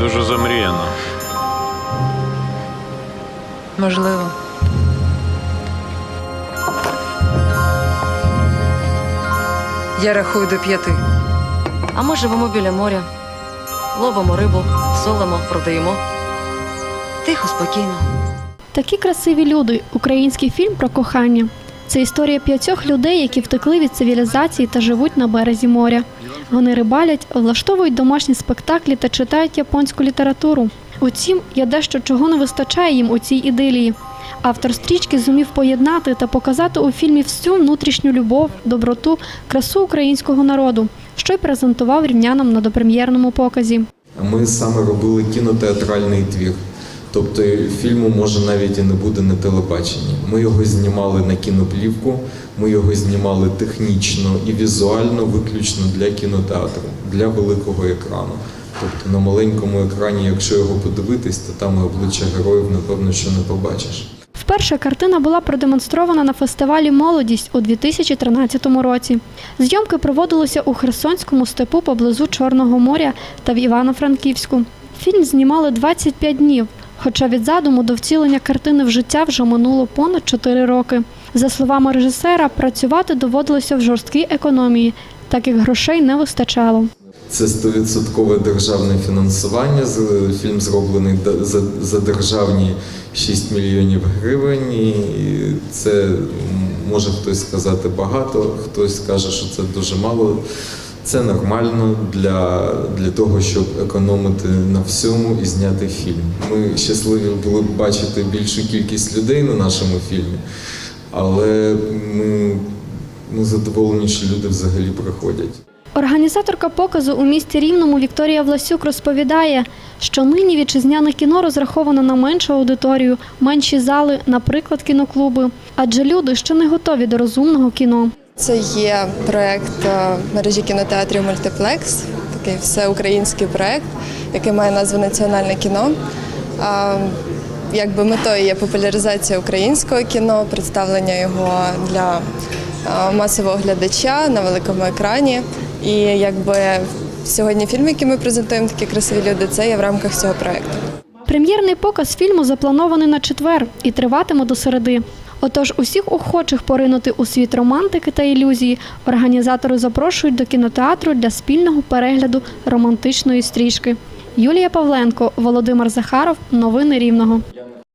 дуже замріяно. Можливо. Я рахую до п'яти. А ми живемо біля моря, ловимо рибу, солимо, продаємо. Тихо, спокійно. Такі красиві люди. Український фільм про кохання. Це історія п'ятьох людей, які втекли від цивілізації та живуть на березі моря. Вони рибалять, влаштовують домашні спектаклі та читають японську літературу. Утім, є дещо, чого не вистачає їм у цій ідилії. Автор стрічки зумів поєднати та показати у фільмі всю внутрішню любов, доброту, красу українського народу, що й презентував рівнянам на допрем'єрному показі. Ми саме робили кінотеатральний твір. Тобто фільму може навіть і не буде на телебаченні. Ми його знімали на кіноплівку, ми його знімали технічно і візуально виключно для кінотеатру, для великого екрану. Тобто на маленькому екрані, якщо його подивитись, то там і обличчя героїв, напевно, що не побачиш. Вперше картина була продемонстрована на фестивалі Молодість у 2013 році. Зйомки проводилися у Херсонському степу поблизу Чорного моря та в Івано-Франківську. Фільм знімали 25 днів, хоча від задуму до втілення картини в життя вже минуло понад 4 роки. За словами режисера, працювати доводилося в жорсткій економії, так як грошей не вистачало. Це 100% державне фінансування. Фільм зроблений за державні 6 мільйонів гривень. І це може хтось сказати багато, хтось каже, що це дуже мало. Це нормально для, для того, щоб економити на всьому і зняти фільм. Ми щасливі були б бачити більшу кількість людей на нашому фільмі, але ми, ми задоволені, що люди взагалі приходять. Організаторка показу у місті Рівному Вікторія Власюк розповідає, що нині вітчизняне кіно розраховано на меншу аудиторію, менші зали, наприклад, кіноклуби, адже люди ще не готові до розумного кіно. Це є проект е, мережі кінотеатрів Мультиплекс, такий всеукраїнський проект, який має назву Національне кіно. Якби метою є популяризація українського кіно, представлення його для е, масового глядача на великому екрані. І якби сьогодні фільм, який ми презентуємо, такі красиві люди, це є в рамках цього проекту. Прем'єрний показ фільму запланований на четвер і триватиме до середи. Отож, усіх охочих поринути у світ романтики та ілюзії організатори запрошують до кінотеатру для спільного перегляду романтичної стрічки. Юлія Павленко, Володимир Захаров. Новини Рівного.